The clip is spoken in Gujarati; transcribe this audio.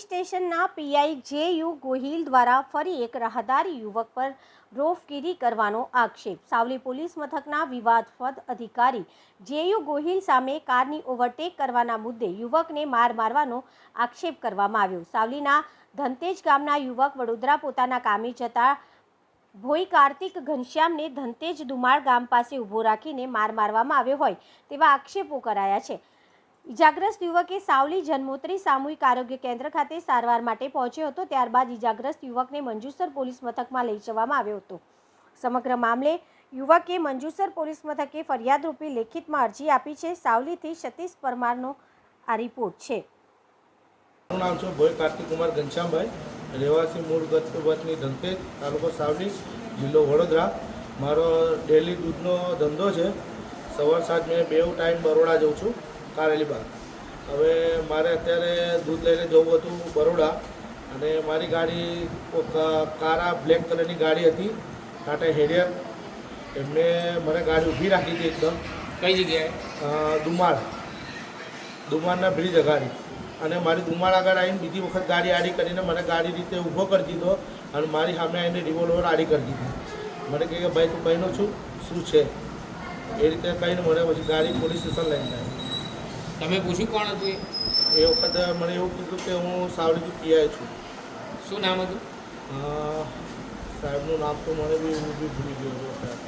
સ્ટેશનના પીઆઈ જે યુ ગોહિલ દ્વારા ફરી એક રાહદારી યુવક પર રોફગીરી કરવાનો આક્ષેપ. સાવલી પોલીસ મથકના વિવાદસ્પદ અધિકારી જે યુ ગોહિલ સામે કારની ઓવરટેક કરવાના મુદ્દે યુવકને માર મારવાનો આક્ષેપ કરવામાં આવ્યો. સાવલીના ધનતેજ ગામના યુવક વડોદરા પોતાના કામે જતા ભોઈ કાર્તિક ઘનશ્યામને ધનતેજ દુમાળ ગામ પાસે ઊભો રાખીને માર મારવામાં આવ્યો હોય તેવા આક્ષેપો કરાયા છે. ઇજાગ્રસ્ત યુવકે સાવલી જન્મોત્રી સામૂહિક આરોગ્ય કેન્દ્ર ખાતે સારવાર માટે પહોંચ્યો હતો, ત્યારબાદ ઇજાગ્રસ્ત યુવકને મંજુસર પોલીસ મથકમાં લઈ જવામાં આવ્યો હતો. સમગ્ર મામલે યુવકે મંજુસર પોલીસ મથકે ફરિયાદ રૂપી લેખિતમાં અરજી આપી છે. સાવલીથી સતીશ પરમારનો આ રિપોર્ટ છે. નામ છે ભોય કાર્તિકુમાર ઘનશ્યામભાઈ. રહેવાસી મૂળ ગતની ધનતેજ તાલુકો સાવલી, જિલ્લો વડોદરા. મારો ડેલી દૂધનો ધંધો છે. સવાર સાંજ મેં બે ટાઈમ બરોડા જઉં છું. કારેલીબાગ હવે મારે અત્યારે દૂધ લઈને જવું હતું બરોડા અને મારી ગાડી કારા બ્લેક કલરની ગાડી હતી ટાટા હેરિયર. એમને મને ગાડી ઊભી રાખી હતી એકદમ. કઈ જગ્યાએ? દુમાળ. દુમાળના બ્રિજ અગાડી. અને મારી દુમાળ આગળ આવીને બીજી વખત ગાડી આડી કરીને મને ગાડી રીતે ઊભો કરી દીધો અને મારી સામે આવીને રિવોલ્વર આડી કરી દીધી. મને કહે કે ભાઈ તું બહેનો છું? શું છે? એ રીતે કહીને મને પછી ગાડી પોલીસ સ્ટેશન લઈને આવી તમે પૂછ્યું કોણ હતું એ? એ વખતે મને એવું કીધું કે હું સાવલીથી પીઆઈ છું. શું નામ હતું? સાહેબનું નામ તો મને બી હું બી ભૂલી ગયો અત્યારે.